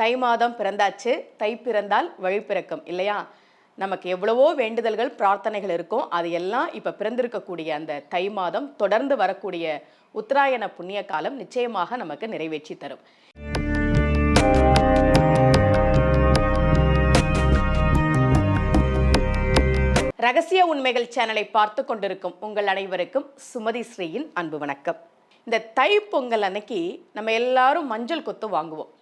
தை மாதம் பிறந்தாச்சு. தை பிறந்தால் வழி பிறக்கும் இல்லையா? நமக்கு எவ்வளவோ வேண்டுதல்கள் பிரார்த்தனைகள் இருக்கும். அது எல்லாம் இப்போ பிறந்திருக்கக்கூடிய அந்த தை மாதம் தொடர்ந்து வரக்கூடிய உத்தராயண புண்ணிய காலம் நிச்சயமாக நமக்கு நிறைவேற்றி தரும். ரகசிய உண்மைகள் சேனலை பார்த்து கொண்டிருக்கும் உங்கள் அனைவருக்கும் சுமதி ஸ்ரீயின் அன்பு வணக்கம். இந்த தை பொங்கல் அன்னைக்கு நம்ம எல்லாரும் மஞ்சள் கொத்து வாங்குவோம்.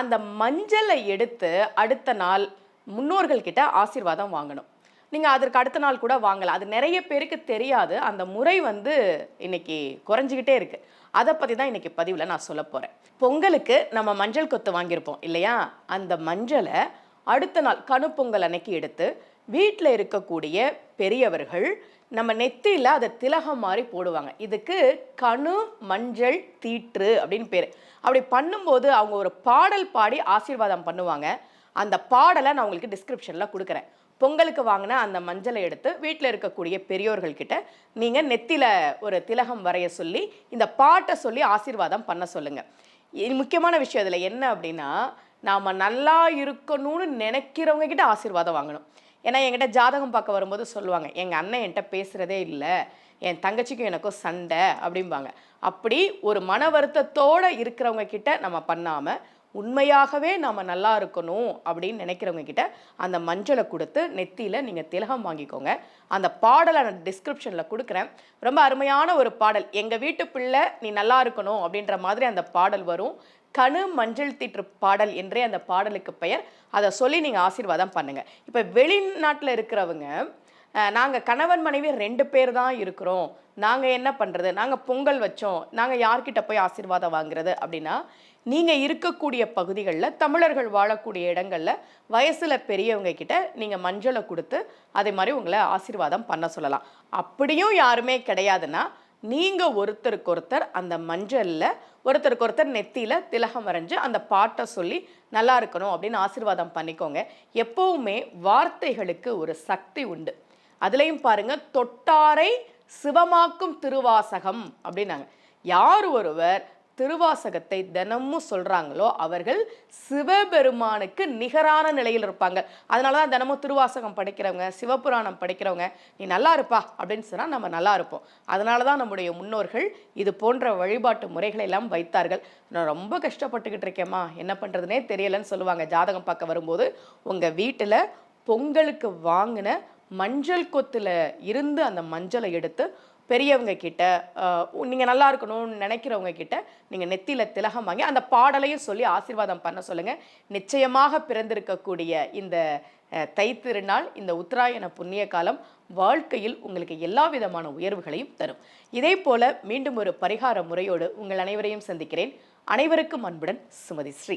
அந்த மஞ்சளை எடுத்து அடுத்த நாள் முன்னோர்கள்கிட்ட ஆசீர்வாதம் வாங்கணும். நீங்கள் அதற்கு அடுத்த நாள் கூட வாங்கலாம். அது நிறைய பேருக்கு தெரியாது. அந்த முறை வந்து இன்னைக்கு குறைஞ்சிக்கிட்டே இருக்கு. அதை பற்றி தான் இன்னைக்கு பதிவில் நான் சொல்ல போகிறேன் பொங்கலுக்கு நம்ம மஞ்சள் கொத்து வாங்கியிருப்போம் இல்லையா? அந்த மஞ்சளை அடுத்த நாள் கணுப்பொங்கல் அன்னைக்கு எடுத்து வீட்டில் இருக்கக்கூடிய பெரியவர்கள் நம்ம நெத்தியில் அதை திலகம் மாதிரி போடுவாங்க. இதுக்கு கணு மஞ்சள் தீற்று அப்படின்னு பேர். அப்படி பண்ணும்போது அவங்க ஒரு பாடல் பாடி ஆசீர்வாதம் பண்ணுவாங்க. அந்த பாடலை நான் உங்களுக்கு டிஸ்கிரிப்ஷனில் கொடுக்குறேன். பொங்கலுக்கு வாங்கின அந்த மஞ்சளை எடுத்து வீட்டில் இருக்கக்கூடிய பெரியோர்கள்கிட்ட நீங்கள் நெத்தியில் ஒரு திலகம் வரைய சொல்லி இந்த பாட்டை சொல்லி ஆசீர்வாதம் பண்ண சொல்லுங்கள் முக்கியமான விஷயம் இதில் என்ன அப்படின்னா நாம் நல்லா இருக்கணும்னு நினைக்கிறவங்க கிட்ட ஆசீர்வாதம் வாங்கணும். ஏன்னா என்கிட்ட ஜாதகம் பார்க்க வரும்போது சொல்லுவாங்க எங்கள் அண்ணன் என்கிட்ட பேசுகிறதே இல்லை. என் தங்கச்சிக்கும் எனக்கும் சண்டை அப்படிம்பாங்க. அப்படி ஒரு மன வருத்தத்தோடு இருக்கிறவங்க கிட்ட நம்ம பண்ணாமல் உண்மையாகவே நாம் நல்லா இருக்கணும் அப்படின்னு நினைக்கிறவங்க கிட்ட அந்த மஞ்சளை கொடுத்து நெத்தியில் நீங்கள் திலகம் வாங்கிக்கோங்க. அந்த பாடலை நான் டிஸ்கிரிப்ஷனில் கொடுக்குறேன். ரொம்ப அருமையான ஒரு பாடல். எங்கள் வீட்டு பிள்ளை நீ நல்லா இருக்கணும் அப்படின்ற மாதிரி அந்த பாடல் வரும். கணு மஞ்சள் தீற்று பாடல் என்றே அந்த பாடலுக்கு பெயர். அதை சொல்லி நீங்கள் ஆசீர்வாதம் பண்ணுங்கள் இப்போ வெளிநாட்டில் இருக்கிறவங்க நாங்கள் கணவன் மனைவி ரெண்டு பேர் தான் இருக்கிறோம். நாங்கள் என்ன பண்ணுறது நாங்கள் பொங்கல் வச்சோம். நாங்கள் யார்கிட்ட போய் ஆசீர்வாதம் வாங்குறது அப்படின்னா நீங்கள் இருக்கக்கூடிய பகுதிகளில் தமிழர்கள் வாழக்கூடிய இடங்களில் வயசில் பெரியவங்க கிட்ட நீங்கள் மஞ்சளை கொடுத்து அதே மாதிரி உங்களை ஆசீர்வாதம் பண்ண சொல்லலாம். அப்படியும் யாருமே கிடையாதுன்னா நீங்கள் ஒருத்தருக்கு ஒருத்தர் அந்த மஞ்சளில் ஒருத்தருக்கு ஒருத்தர் நெத்தியில் திலகம் வரைஞ்சு அந்த பாட்டை சொல்லி நல்லா இருக்கணும் அப்படின்னு ஆசீர்வாதம் பண்ணிக்கோங்க. எப்போவுமே வார்த்தைகளுக்கு ஒரு சக்தி உண்டு. அதுலேயும் பாருங்க தொட்டாரை சிவமாக்கும் திருவாசகம் அப்படின்னாங்க. யார் ஒருவர் திருவாசகத்தை தினமும் சொல்கிறாங்களோ அவர்கள் சிவபெருமானுக்கு நிகரான நிலையில் இருப்பாங்க. அதனால தான் தினமும் திருவாசகம் படிக்கிறவங்க சிவபுராணம் படிக்கிறவங்க நீ நல்லா இருப்பா அப்படின்னு சொன்னால் நம்ம நல்லா இருப்போம். அதனால தான் நம்முடைய முன்னோர்கள் இது போன்ற வழிபாட்டு முறைகளை எல்லாம் வைத்தார்கள். நான் ரொம்ப கஷ்டப்பட்டுக்கிட்டு இருக்கேம்மா என்ன பண்ணுறதுனே தெரியலன்னு சொல்லுவாங்க. ஜாதகம் பார்க்க வரும்போது உங்கள் வீட்டில் பொங்கலுக்கு வாங்கின மஞ்சள் கொத்தில் இருந்து அந்த மஞ்சளை எடுத்து பெரியவங்க கிட்ட நீங்கள் நல்லா இருக்கணும்னு நினைக்கிறவங்க கிட்ட நீங்கள் நெத்தியில் திலகம் வாங்கி அந்த பாடலையும் சொல்லி ஆசீர்வாதம் பண்ண சொல்லுங்கள் நிச்சயமாக பிறந்திருக்கக்கூடிய இந்த தை தைத்திருநாள் இந்த உத்தராயண புண்ணிய காலம் வாழ்க்கையில் உங்களுக்கு எல்லா விதமான உயர்வுகளையும் தரும். இதே போல மீண்டும் ஒரு பரிகார முறையோடு உங்கள் அனைவரையும் சந்திக்கிறேன். அனைவருக்கும் அன்புடன் சுமதி ஸ்ரீ.